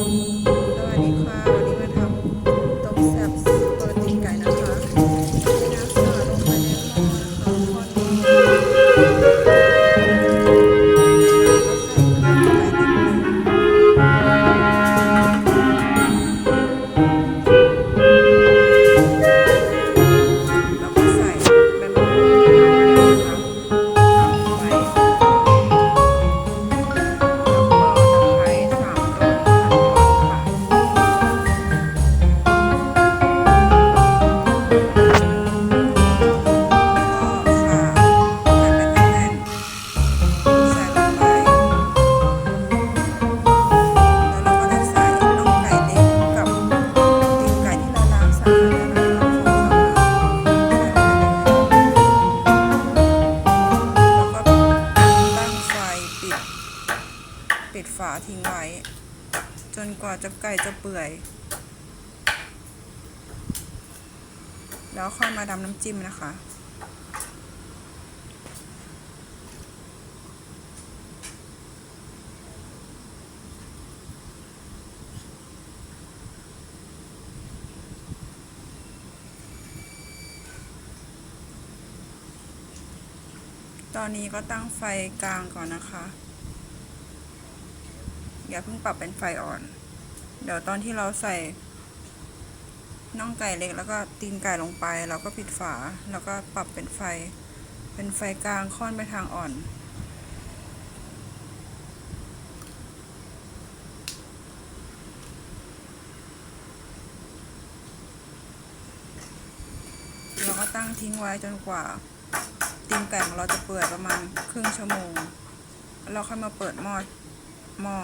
สวั ปิดฝาทิ้งไว้ จนกว่าจะไก่จะเปื่อย แล้วค่อยมาดำน้ำจิ้มนะคะตอนนี้ก็ตั้งไฟกลางก่อนนะคะ อย่าเพิ่งปรับเป็นไฟอ่อน เดี๋ยวตอนที่เราใส่น่องไก่เล็กแล้วก็ตีนไก่ลงไป เราก็ปิดฝา แล้วก็ปรับเป็นไฟ เป็นไฟกลางค่อนไปทางอ่อนเราก็ตั้งทิ้งไว้จนกว่าตีนไก่ของเราจะเปื่อยประมาณครึ่งชั่วโมง เราค่อยมาเปิดหม้อหม้อ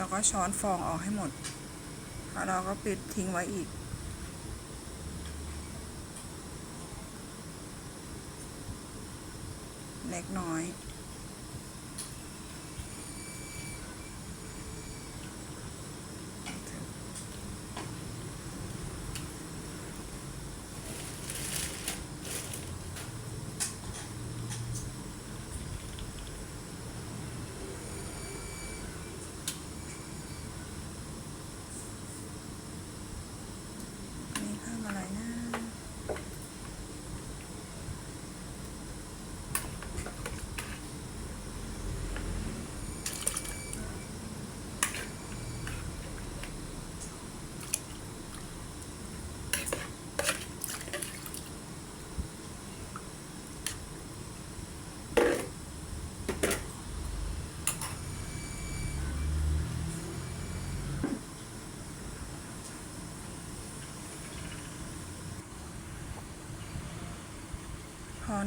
แล้วก็ช้อนฟองออกให้หมดแล้วเราก็ปิดทิ้งไว้อีก เล็กน้อย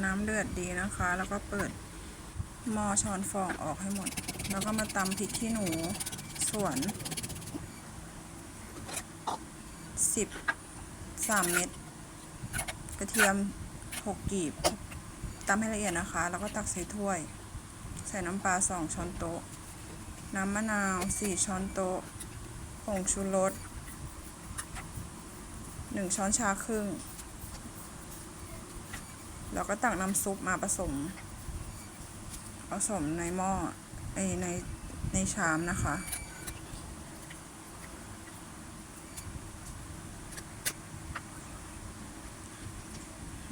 น้ำเดือดดีนะคะ แล้วก็เปิดหม้อช้อนฟองออกให้หมด แล้วก็มาตำพริกขี้หนูสวนสิบสามเม็ดกระเทียมหกกีบตำให้ละเอียดนะคะ แล้วก็ตักใส่ถ้วย ใส่น้ำปลาสองช้อนโต๊ะ น้ำมะนาวสี่ช้อนโต๊ะผงชูรสหนึ่งช้อนชาครึ่ง เราก็ตักน้ำซุปมาผสม ผสมในหม้อไอในในชามนะคะ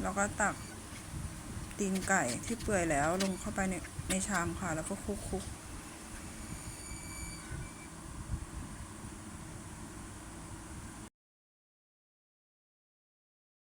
แล้วก็ตักตีนไก่ที่เปื่อยแล้วลงเข้าไปในในชามค่ะ แล้วก็คลุกๆ